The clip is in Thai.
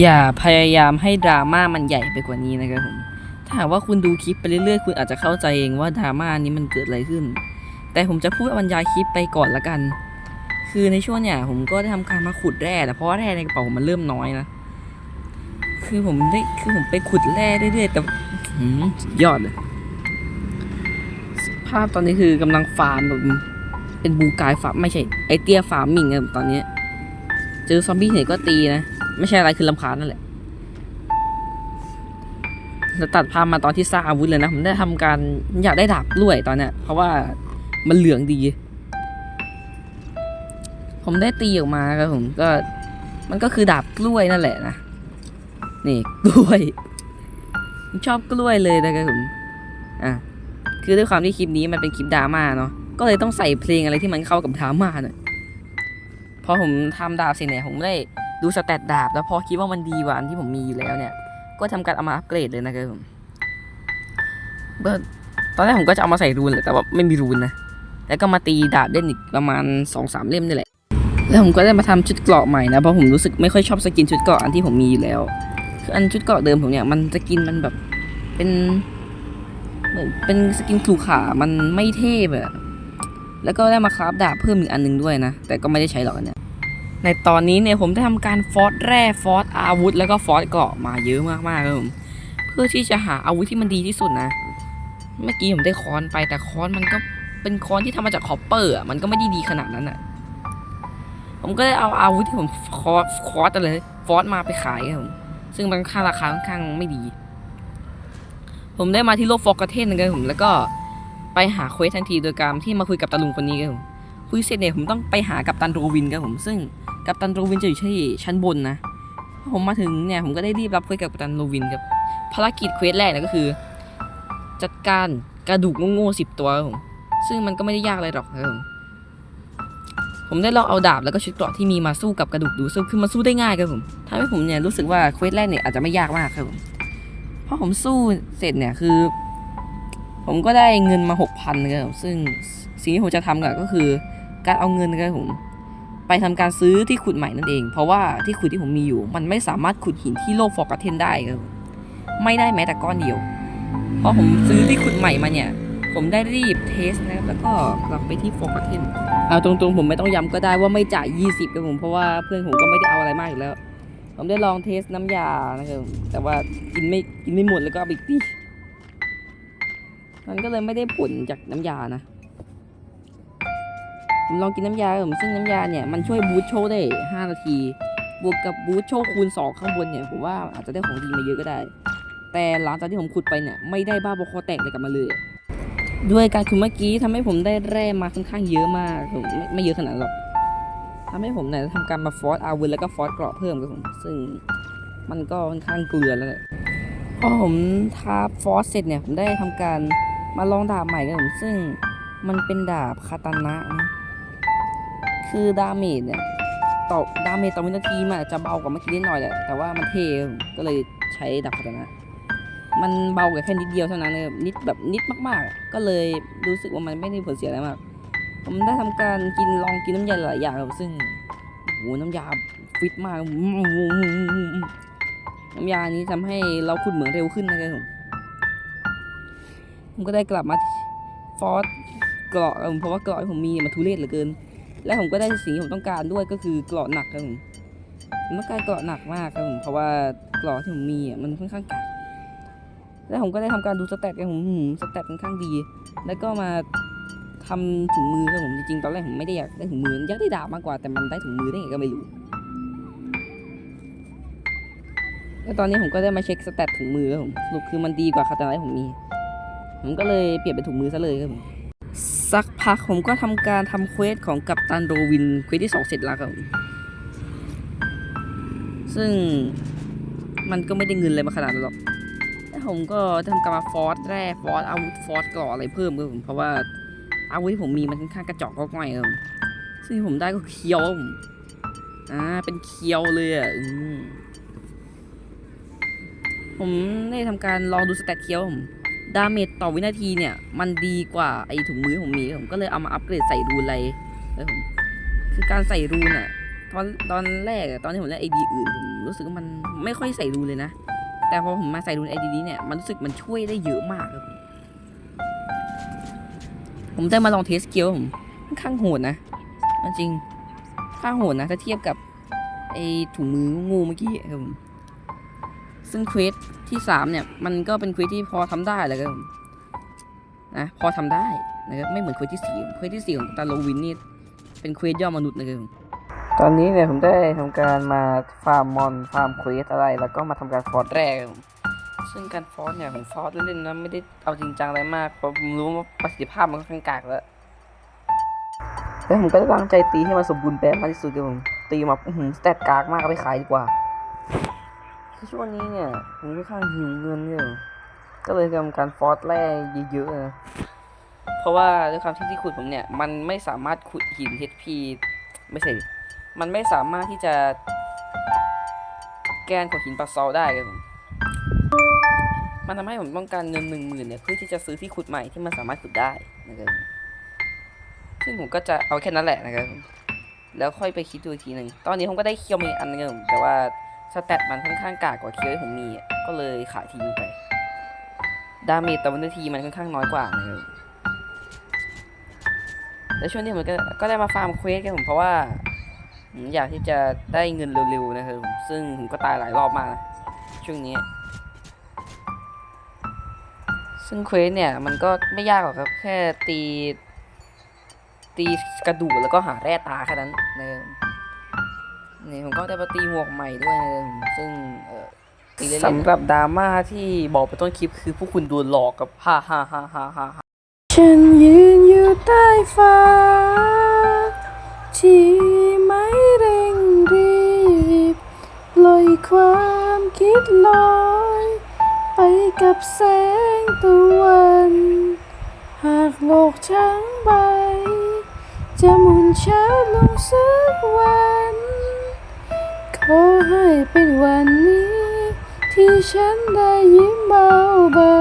อย่าพยายามให้ดราม่ามันใหญ่ไปกว่านี้นะครับผมถ้าหากว่าคุณดูคลิปไปเรื่อยๆ คุณอาจจะเข้าใจเองว่าดราม่านี้มันเกิดอะไรขึ้น แต่ผมจะพูดบรรยายคลิปไปก่อนละกัน คือในช่วงเนี่ยผมก็ได้ทำการมาขุดแร่แต่เพราะว่าแร่ในกระเป๋าผมมันเริ่มน้อยนะคือผมได้คือผมไปขุดแร่เรื่อยๆแต่อื้อหือสุดยอดเลยภาพตอนนี้คือกำลังฟาร์มแบบเป็นบูกายฟาร์มไม่ใช่ไอเตียฟาร์มมิงอะตอนนี้ เจอซอมบี้ไหนก็ตีนะ ไม่ใช่อะไรคือลำคาญนั่นแหละจะตัดภาพมาตอนที่สร้างอาวุธเลยนะ ผมได้ทำการอยากได้ดาบกล้วยตอนเนี้ยเพราะว่ามันเหลืองดี ผมได้ตีออกมาครับผมก็ มันก็คือดาบกล้วยนั่นแหละนะนี่กล้วยผมชอบกล้วยเลยนะครับผมอะคือด้วยความที่คลิปนี้มันเป็นคลิปดราม่าเนาะก็เลยต้องใส่เพลงอะไรที่มันเข้ากับดราม่าหน่อยพอผมทำดาบเสร็จเนี่ยผมได้ ดูสแตตดาบ แล้วพอคิดว่ามันดีกว่าอันที่ผมมีอยู่แล้วเนี่ย ก็ทำการเอามาอัปเกรดเลยนะครับผมเบตอนแรกผมก็จะเอามาใส่รูนแหละแต่ว่าไม่มีรูนนะ แล้วก็มาตีดาบเล่นอีกประมาณ2อสามเล่มนี่แหละ แล้วผมก็ได้มาทำชุดเกราะใหม่นะ เพราะผมรู้สึกไม่ค่อยชอบสกินชุดเกราะอันที่ผมมีอยู่แล้ว คืออันชุดเกราะเดิมผมเนี่ยมันสกินมันแบบเป็นเหมือนเป็นสกินขูขา มันไม่เท่แบบแล้วก็ได้มาคราฟดาบเพิ่มอีกอันหนึงด้วยนะ แต่ก็ไม่ได้ใช้หรอกเนี่ย ในตอนนี้เนี่ยผมได้ทำการฟอสแร่ฟอสอาวุธ แล้วก็ฟอสเกราะมาเยอะมากๆครับผมเพื่อที่จะหาอาวุธที่มันดีที่สุดนะ เมื่อกี้ผมได้ค้อนไปแต่ค้อนมันก็เป็นค้อนที่ทำมาจากคอปเปอร์อะมันก็ไม่ได้ดีขนาดนั้นอะผมก็ได้เอาอาวุธที่ผมคอร์สคอสเลยฟอสมาไปขายครับผมซึ่งมันค่าราคาค่อนข้างไม่ดี ผมได้มาที่โลกฟอกระเทนนะครับผมแล้วก็ไปหาเควสทันทีโดยการที่มาคุยกับตาลุงคนนี้ครับผมคุยเสร็จเนี่ยผมต้องไปหากัปตันโรวินครับผมซึ่ง กัปตันโรวินจะอยู่ที่ชั้นบนนะพอผมมาถึงเนี่ยผมก็ได้รีบรับเควสกับกัปตันโรวินครับภารกิจเควสแรกเนี่ยก็คือ จัดการกระดูกโง่ๆสิบตัวครับผมซึ่งมันก็ไม่ได้ยากอะไรหรอกครับผมผมได้ลองเอาดาบแล้วก็ชุดเกราะที่มีมาสู้กับกระดูกดูซึ่งคือมันสู้ได้ง่ายครับผมทำให้ผมเนี่ยรู้สึกว่าเควสแรกเนี่ยอาจจะไม่ยากมากครับผมพอผมสู้เสร็จเนี่ยคือ ผมก็ได้เงินมาหกพันครับซึ่งสิ่งที่ผมจะทำก็คือการเอาเงินครับผม ไปทำการซื้อที่ขุดใหม่นั่นเอง เพราะว่าที่ขุดที่ผมมีอยู่ มันไม่สามารถขุดหินที่โลกฟอร์กเทนได้ครับไม่ได้แม้แต่ก้อนเดียว เพอผมซื้อที่ขุดใหม่มาเนี่ย ผมได้รีบเทสนะครับ แล้วก็กลับไปที่ฟอร์กเทนเอาตรงๆ ผมไม่ต้องย้ำก็ได้ว่าไม่จ่าย 20ครับผม เพราะว่าเพื่อนผมก็ไม่ได้เอาอะไรมากอยู่แล้ว ผมได้ลองเทสน้ำยานะครับ แต่ว่ากินไม่กินไม่หมดแล้วก็เอาไปอีกทีมันก็เลยไม่ได้ผลจากน้ำยานะ ผมลองกินน้ำยาผมซึ่งน้ำยาเนี่ยมันช่วยบูสต์โชว์ได้ 5 นาที บวกกับบูสต์โชว์คูณ 2 ข้างบนเนี่ยผมว่าอาจจะได้ของดีมาเยอะก็ได้ แต่หลังจากที่ผมขุดไปเนี่ยไม่ได้บ้าบอคอแตกเลยกลับมาเลย ด้วยการขุดเมื่อกี้ทำให้ผมได้แร่มาค่อนข้างเยอะมากผมไม่ไม่เยอะขนาดนั้นหรอกทำให้ผมเนี่ยทำการมาฟอสอาวุธแล้วก็ฟอสเกราะเพิ่มครับผมซึ่งมันก็ค่อนข้างเกลือแล้วแหละพอผมทาฟอสเสร็จเนี่ยผมได้ทำการมาลองดาบใหม่ครับผมซึ่งมันเป็นดาบคาตานะนะ คือดาเมจเนี่ยต่อดาเมจต่อวินาทีมันจะเบากว่าเมื่อกี้นิดหน่อยแหละ แต่ว่ามันเทก็เลยใช้ดาบคาตานะมันเบากว่าแค่นิดเดียวเท่านั้นเลยนิดแบบนิดมากๆ ก็เลยรู้สึกว่ามันไม่ได้ผลเสียอะไรมาก ผมได้ทำการกินลองกินน้ำยาหลายอย่างซึ่งโหน้ำยาฟิตมากน้ำยานี้ทำให้เราขุดเหมืองเร็วขึ้นนะครับผมผมก็ได้กลับมาฟอสเกราะผมเพราะว่าเกราะผมมีมันทุเรศเหลือเกิน และผมก็ได้สิ่งที่ผมต้องการด้วยก็คือเกราะหนักครับผมผมต้องการเกราะหนักมากครับผมเพราะว่าเกราะที่ผมมีอะมันค่อนข้างกากและผมก็ได้ทำการดูสแตทกันผมสแตทค่อนข้างดี แล้วก็มาทำถุงมือครับผมจริงๆตอนแรกผมไม่ได้อยากได้ถุงมืออยากได้ดาบมากกว่าแต่มันได้ถุงมือได้ไงก็ไม่รู้แล้วตอนนี้ผมก็ได้มาเช็คสแตทถุงมือครับผมสรุปคือมันดีกว่าคาตาไลที่ผมมีผมก็เลยเปลี่ยนเป็นถุงมือซะเลยครับผม สักพักผมก็ทำการทำเควสของกัปตันโรวินเควสที่สองเสร็จแล้วครับ ซึ่งมันก็ไม่ได้เงินอะไรมาขนาดนั้นหรอกแต่ผมก็ทำการมาฟอร์สแร่ฟอร์สอาวุธฟอร์สก่ออะไรเพิ่มครับผมเพราะว่าอาวุธที่ผมมีมันค่อนข้างกระจอกก็ง่อยครับซึ่งผมได้ก็เคียวผมอ่าเป็นเคียวเลยอะผมได้ทำการลองดูสแตทเคียวผม ดาเมจต่อวินาทีเนี่ย มันดีกว่าไอถุงมือผมมีผมก็เลยเอามาอัปเกรดใส่รูนอะไรแล้วผมคือการใส่รูนอะตอนตอนแรกอะตอนที่ผมเล่นไอดีอื่นผมรู้สึกว่ามันไม่ค่อยใส่รูนเลยนะ แต่พอผมมาใส่รูนไอดีนี้เนี่ยมันรู้สึกมันช่วยได้เยอะมากครับผมได้มาลองเทสเกียวผมค่อนข้างโหดนะจริงค่อนข้าโหดนะถ้าเทียบกับไอถุงมืองูเมื่อกี้ครับผม ซึ่งเควสที่สามเนี่ย มันก็เป็นเควสที่พอทำได้แหละครับผมนะพอทำได้นะครับไม่เหมือนเควสที่สี่เควสที่สี่ของตาโลวินนี่เป็นเควสย่อมนุษย์นะครับผมตอนนี้เนี่ยผมได้ทำการมาฟาร์มมอนฟาร์มเควสอะไร แล้วก็มาทำการฟอร์ดแรกครับผมซึ่งการฟอร์ดเนี่ยผมฟอร์ดเล่นๆนะไม่ได้เอาจริงจังอะไรมากเพราะผมรู้ว่าประสิทธิภาพมันค่อนข้างกากแล้วแต่ผมก็ตั้งใจตีให้มันสมบูรณ์แบบมากที่สุดครับผมตีมาอื้อหือสเตตกากมากเอาไปขายดีกว่า คือช่วงนี้เนี่ยผมค่อนข้างหิวเงินเนี่ยก็เลยทำการฟอร์สแร่เยอะๆนะเพราะว่าด้วยความที่ที่ขุดผมเนี่ย มันไม่สามารถขุดหิน HP ไม่ใช่ มันไม่สามารถที่จะแกนของหินปลาซอลได้ครับผมมันทำให้ผมต้องการเงินหนึ่งหมื่นเนี่ยเพื่อที่จะซื้อที่ขุดใหม่ที่มันสามารถขุดได้นะครับซึ่งผมก็จะเอาแค่นั้นแหละนะครับ แล้วค่อยไปคิดดูอีกทีหนึ่ง ตอนนี้ผมก็ได้เคียวมีอันนึงครับผมแต่ว่า สแตทมันค่อนข้างกากกว่าเคียวที่ผมมีอะก็เลยขายทิ้งไป ดาเมจต่อวินาทีมันค่อนข้างน้อยกว่านะครับแล้วช่วงนี้ผมก็ก็ได้มาฟาร์มเควสกันผมเพราะว่าผมอยากที่จะได้เงินเร็วๆนะครับผมซึ่งผมก็ตายหลายรอบมากนะช่วงนี้ ซึ่งเควสเนี่ยมันก็ไม่ยากหรอกครับแค่ตีตีกระดูกแล้วก็หาแร่ตาแค่นั้นนะครับ นี่ผมก็ได้มาตีหมวกใหม่ด้วยนะซึ่งเออสำหรับดราม่าที่บอกไปต้นคลิปคือพวกคุณโดนหลอกกับฮ่าฮ่าฮ่าฮ่าฮ่าฉันยืนอยู่ใต้ฟ้าที่ไม่เร่งรีบปล่อยความคิดลอยไปกับแสงตะวัน หากโลกทั้งใบ จะหมุนช้าลงสักวัน ขอให้เป็นวันนี้ ที่ฉันได้ยิ้มเบา